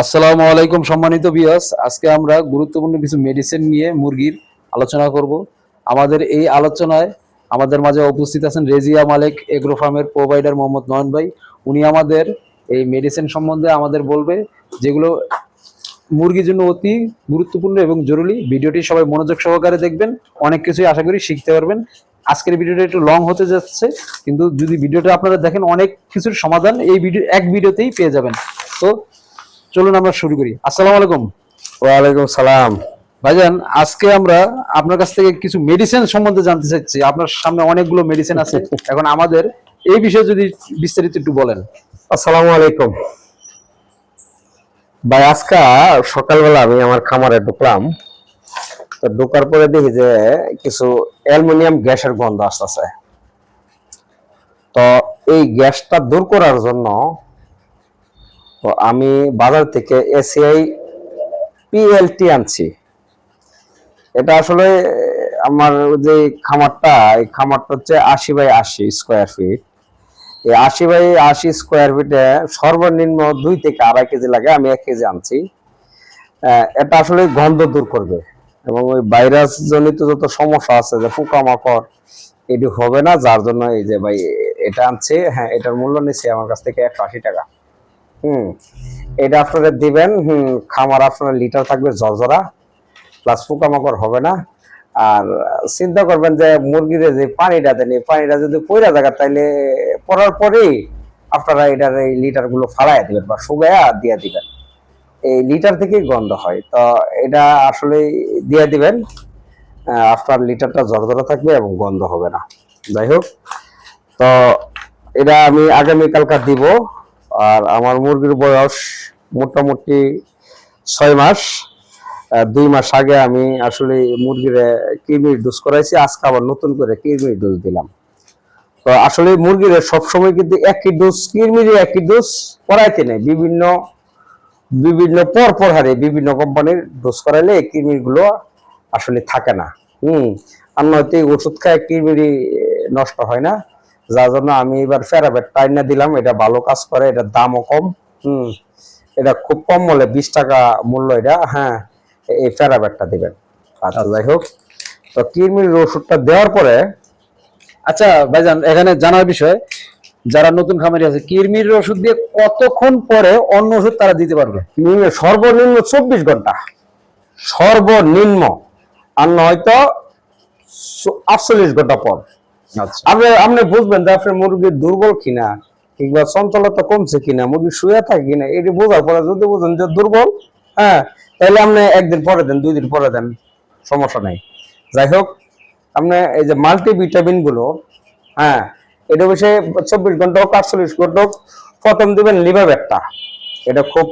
আসসালামু আলাইকুম সম্মানিত বিয়াস আজকে আমরা গুরুত্বপূর্ণ কিছু মেডিসিন নিয়ে মুরগির আলোচনা করব। আমাদের এই আলোচনায় আমাদের মাঝে উপস্থিত আছেন রেজিয়া মালিক এগ্রো ফার্মের প্রোভাইডার মোহাম্মদ নয়ন ভাই। উনি আমাদের এই মেডিসিন সম্বন্ধে আমাদের বলবে, যেগুলো মুরগির জন্য অতি গুরুত্বপূর্ণ এবং জরুরি। ভিডিওটি সবাই মনোযোগ সহকারে দেখবেন। অনেক কিছুই আশা করি শিখতে পারবেন। আজকের ভিডিওটা একটু লং হতে যাচ্ছে, কিন্তু যদি ভিডিওটা আপনারা দেখেন, অনেক কিছুর সমাধান এই ভিডিও এক ভিডিওতেই পেয়ে যাবেন। তো চলুন আমরা শুরু করি। আসসালামু আলাইকুম। ওয়ালাইকুম সালাম। ভাইজান আজকে আমরা আপনার কাছ থেকে কিছু মেডিসিন সম্বন্ধে জানতে চাচ্ছি। আপনার সামনে অনেকগুলো মেডিসিন আছে। এখন আমাদের এই বিষয়ে যদি বিস্তারিত একটু বলেন। আসসালামু আলাইকুম। ভাই আজকে সকালবেলা আমি আমার খামারে ঢুকলাম। তো ঢোকার পরে দেখি যে কিছু অ্যালুমিনিয়াম গ্যাসের গন্ধ আসতেছে। তো এই গ্যাসটা দূর করার জন্য তো আমি বাজার থেকে এসিআই পিএলটি আনছি। এটা আসলে আমার যে খামারটা, এই খামারটা হচ্ছে আশি বাই আশি স্কোয়ার ফিট এই আশি বাই আশি স্কোয়ার ফিটে সর্বনিম্ন দুই থেকে আড়াই কেজি লাগে, আমি এক কেজি আনছি। এটা আসলে গন্ধ দূর করবে। এবং ওই ভাইরাস জনিত যত সমস্যা আছে, যে পোকামাকড়, এটি হবে না, যার জন্য এই যে ভাই এটা আনছি। হ্যাঁ এটার মূল্য নিচ্ছে আমার কাছ থেকে একশো আশি টাকা। হুম। এটা আপনারা দিবেন, হুম, খামার আপনার লিটার থাকবে জর্জরা প্লাস পোকামাকড় হবে না। আর চিন্তা করবেন যে মুরগির যে পানিটা দেন পানিটা যদি পয়রা জায়গা, তাইলে পড়ার পরেই আপনারা এটার এই লিটারগুলো ফালাই দিবেন বা শুকায়া দিয়ে দিবেন। এই লিটার থেকেই গন্ধ হয়। তো এটা আসলে দিয়ে দিবেন আপনার লিটারটা জর্জরা থাকবে এবং গন্ধ হবে না। যাই হোক, তো এটা আমি আগামীকালকা দিব। আর আমার মুরগির বয়স মোটামুটি ছয় মাস। দুই মাস আগে আমি আসলে মুরগির কৃমির ডোজ করাইছি, আজকে আবার নতুন করে কৃমির ডোজ দিলাম। তো আসলে মুরগির সবসময় কিন্তু একই ডোজ কৃমির একই ডোজ করাইতে নেই। বিভিন্ন বিভিন্ন পর পর হারে বিভিন্ন কোম্পানির ডোজ করাইলে এই কৃমিরগুলো আসলে থাকে না। হুম, আর নয়তো ওষুধ খায় কৃমিরই নষ্ট হয় না। যার জন্য আমি এবার ফেরাবেট টাইনা দিলাম। এটা ভালো কাজ করে এটার দামও কম। হুম এটা খুব কম মূল্যে বিশ টাকা মূল্য এটা। হ্যাঁ এই ফেরাবেটটা দিবেন। আচ্ছা যাই হোক। তো কৃমির ওষুধটা দেওয়ার পরে আচ্ছা ভাইজান এখানে জানার বিষয় যারা নতুন খামারি আছে কিরমির ওষুধ দিয়ে কতক্ষণ পরে অন্য ওষুধ তারা দিতে পারবে? নিম্ন সর্বনিম্ন চব্বিশ ঘণ্টা। সর্বনিম্ন। আর নয়তো আটচল্লিশ ঘণ্টা পর। আচ্ছা আপনি আপনি বুঝবেন যে আপনার মুরগির দুর্বল কিনা কিংবা চঞ্চলতা কমছে কিনা মুরগি শুয়ে থাকে কিনা এটি বোঝার পরে যদি বুঝেন যে দুর্বল হ্যাঁ তাহলে আপনি একদিন পরে দেন দুই দিন পরে দেন সমস্যা নাই। যাই হোক আপনি এই যে মাল্টি ভিটামিনগুলো হ্যাঁ এটা বিষয়ে চব্বিশ ঘণ্টা হোক আটচল্লিশ ঘণ্টা হোক প্রথম দিবেন লিভার একটা এটা খুব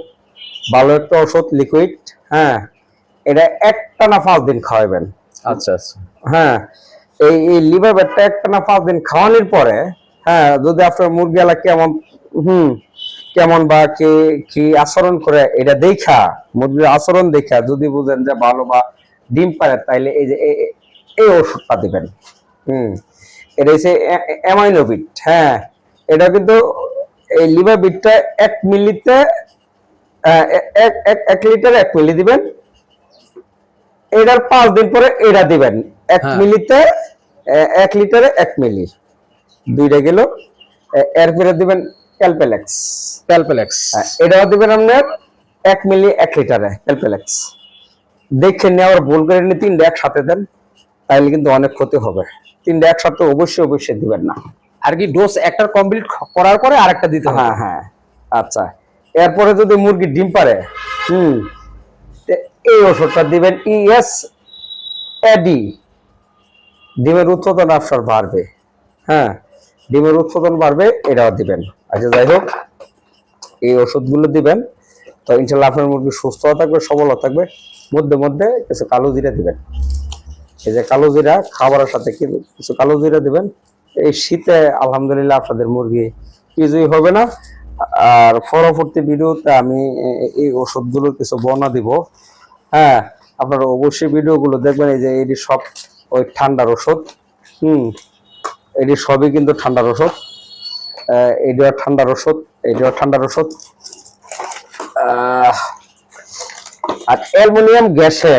ভালো একটা ওষুধ লিকুইড হ্যাঁ এটা একটা না পাঁচ দিন খাওয়াবেন। আচ্ছা আচ্ছা। হ্যাঁ এই এই লিভার ব্যাটটা একটা না পাঁচ দিন খাওয়ানোর পরে হ্যাঁ যদি আপনার মুরগি এলা কেমন, হুম, কেমন বা কি কি আচরণ করে এটা দেখা, মুরগির আচরণ দেখা, যদি বুঝেন যে ভালো বা ডিম পারে, তাইলে এই যে, এই ওষুধটা দিবেন। হুম, এটা হচ্ছে অ্যামাইনোবিট হ্যাঁ এটা কিন্তু এই লিভার বিটটা এক মিলিতে এক- এক লিটার এক মিলি দিবেন। এটার পাঁচ দিন পরে এটা দিবেন। এক হ্যাঁ। মিলিতে এক লিটারে এক মিলি। দুইটা গেল। এ- এরপরে দিবেন ক্যালপেলেক্স। ক্যালপেলেক্স। হ্যাঁ, এটাও দিবেন আপনার এক মিলি এক লিটারে ক্যালপেলেক্স। দেখে নেওয়ার ভুল করে নিয়ে তিনটা একসাথে দেন তাহলে কিন্তু অনেক ক্ষতি হবে। তিনটা একসাথে অবশ্যই অবশ্যই দিবেন না। আর কি ডোজ একটা কমপ্লিট করার পরে আরেকটা দিতে হ্যাঁ হ্যাঁ। আচ্ছা। এরপরে যদি মুরগি ডিম পারে হুম এই ওষুধটা দিবেন ইএস এডি ডিমের উৎপাদন আপনার বাড়বে। হ্যাঁ ডিমের উৎপাদন বাড়বে, এটাও দিবেন। আচ্ছা যাই হোক, এই ওষুধগুলো দিবেন। তো ইনশাল্লাহ আপনার মুরগি সুস্থ থাকবে, সবলও থাকবে। মধ্যে মধ্যে কিছু কালো জিরা দিবেন। এই যে কালো জিরা, খাবারের সাথে কিছু কালো জিরা দিবেন? এই শীতে আলহামদুলিল্লাহ আপনাদের মুরগি কিছুই হবে না। আর পরবর্তী ভিডিওতে আমি এই ওষুধগুলোর কিছু বর্ণনা দিব। হ্যাঁ আপনারা অবশ্যই ভিডিওগুলো দেখবেন, এই যে এটি সব ওই ঠান্ডার ওষুধ, হুম এটি সবই কিন্তু ঠান্ডার ওষুধ এইটা ঠান্ডার ওষুধ এইটা ঠান্ডার ওষুধ আর অ্যালুমিনিয়াম গ্যাসে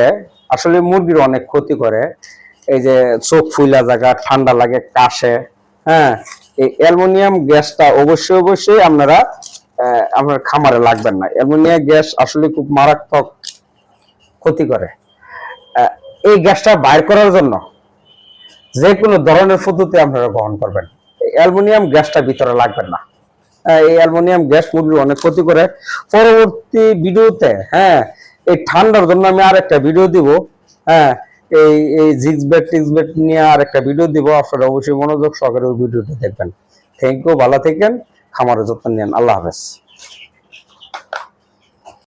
আসলে মুরগির অনেক ক্ষতি করে, এই যে চোখ ফুলা জায়গা, ঠান্ডা লাগে, কাশে হ্যাঁ এই অ্যালুমিনিয়াম গ্যাসটা অবশ্যই অবশ্যই আপনারা আপনার খামারে লাগবেন না। অ্যালুমিনিয়াম গ্যাস আসলে খুব মারাত্মক ক্ষতি করে। এই গ্যাসটা বাইর করার জন্য যে কোনো ধরনের পদ্ধতি আপনারা গ্রহণ করবেন। অ্যালুমিনিয়াম গ্যাসটা ভিতরে লাগবেন না। এই অ্যালুমিনিয়াম গ্যাস মুরগির অনেক ক্ষতি করে। পরবর্তী ভিডিওতে হ্যাঁ এই ঠান্ডার জন্য আমি আর একটা ভিডিও দিব। হ্যাঁ এই এই জিক্স বেড টিক্স নিয়ে আর একটা ভিডিও দিব। আপনারা অবশ্যই মনোযোগ সহকারে ওই ভিডিওটা দেখবেন। থ্যাংক ইউ ভালো থাকেন। খামারের যত্ন নেন। আল্লাহ হাফেজ।